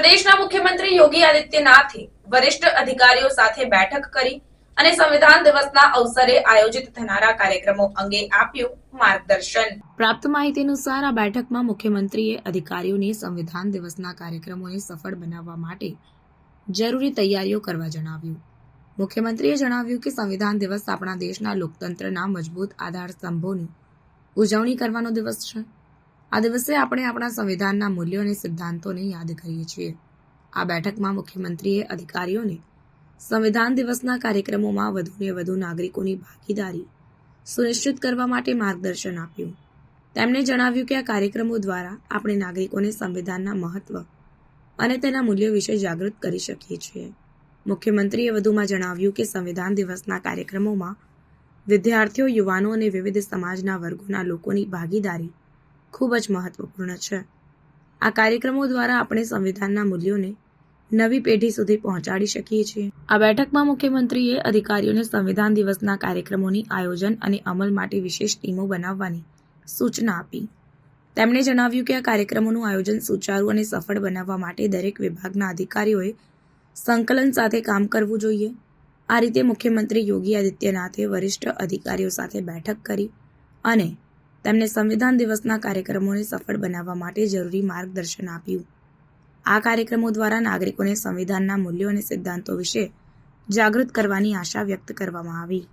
પ્રદેશના મુખ્યમંત્રી યોગી આદિત્યનાથે વરિષ્ઠ અધિકારીઓ સાથે બેઠક કરી અને સંવિધાન દિવસના અવસરે આયોજિત થનારા કાર્યક્રમો અંગે આપ્યું માર્ગદર્શન. પ્રાપ્ત માહિતી અનુસાર આ બેઠકમાં મુખ્યમંત્રીએ અધિકારીઓને સંવિધાન દિવસના કાર્યક્રમોને સફળ બનાવવા માટે જરૂરી તૈયારીઓ કરવા જણાવ્યું. મુખ્યમંત્રીએ જણાવ્યું કે સંવિધાન દિવસ આપણા દેશના લોકતંત્રના મજબૂત આધાર સ્તંભોની ઉજવણી કરવાનો દિવસ છે. આ દિવસે આપણે આપણા સંવિધાનના મૂલ્યો અને સિદ્ધાંતોને યાદ કરીએ છીએ. આ બેઠકમાં મુખ્યમંત્રીએ અધિકારીઓને સંવિધાન દિવસના કાર્યક્રમોમાં વધુને વધુ નાગરિકોની ભાગીદારી સુનિશ્ચિત કરવા માટે માર્ગદર્શન આપ્યું. તેમણે જણાવ્યું કે આ કાર્યક્રમો દ્વારા આપણે નાગરિકોને સંવિધાનના મહત્વ અને તેના મૂલ્યો વિશે જાગૃત કરી શકીએ છીએ. મુખ્યમંત્રીએ વધુમાં જણાવ્યું કે સંવિધાન દિવસના કાર્યક્રમોમાં વિદ્યાર્થીઓ, યુવાનો અને વિવિધ સમાજના વર્ગોના લોકોની ભાગીદારી ખૂબ જ મહત્વપૂર્ણ છે. આ કાર્યક્રમો દ્વારા આપણે સંવિધાનના મૂલ્યોને નવી પેઢી સુધી પહોંચાડી શકીએ છીએ. આ બેઠકમાં મુખ્યમંત્રીએ અધિકારીઓને સંવિધાન દિવસના કાર્યક્રમોની આયોજન અને અમલ માટે વિશેષ ટીમો બનાવવાની સૂચના આપી. તેમણે જણાવ્યું કે આ કાર્યક્રમોનું આયોજન સુચારુ અને સફળ બનાવવા માટે દરેક વિભાગના અધિકારીઓએ સંકલન સાથે કામ કરવું જોઈએ. આ રીતે મુખ્યમંત્રી યોગી આદિત્યનાથે વરિષ્ઠ અધિકારીઓ સાથે બેઠક કરી અને તેમને સંવિધાન દિવસના કાર્યક્રમોને સફળ બનાવવા માટે જરૂરી માર્ગદર્શન આપ્યું. આ કાર્યક્રમો દ્વારા નાગરિકોને સંવિધાનના મૂલ્યો અને સિદ્ધાંતો વિશે જાગૃત કરવાની આશા વ્યક્ત કરવામાં આવી.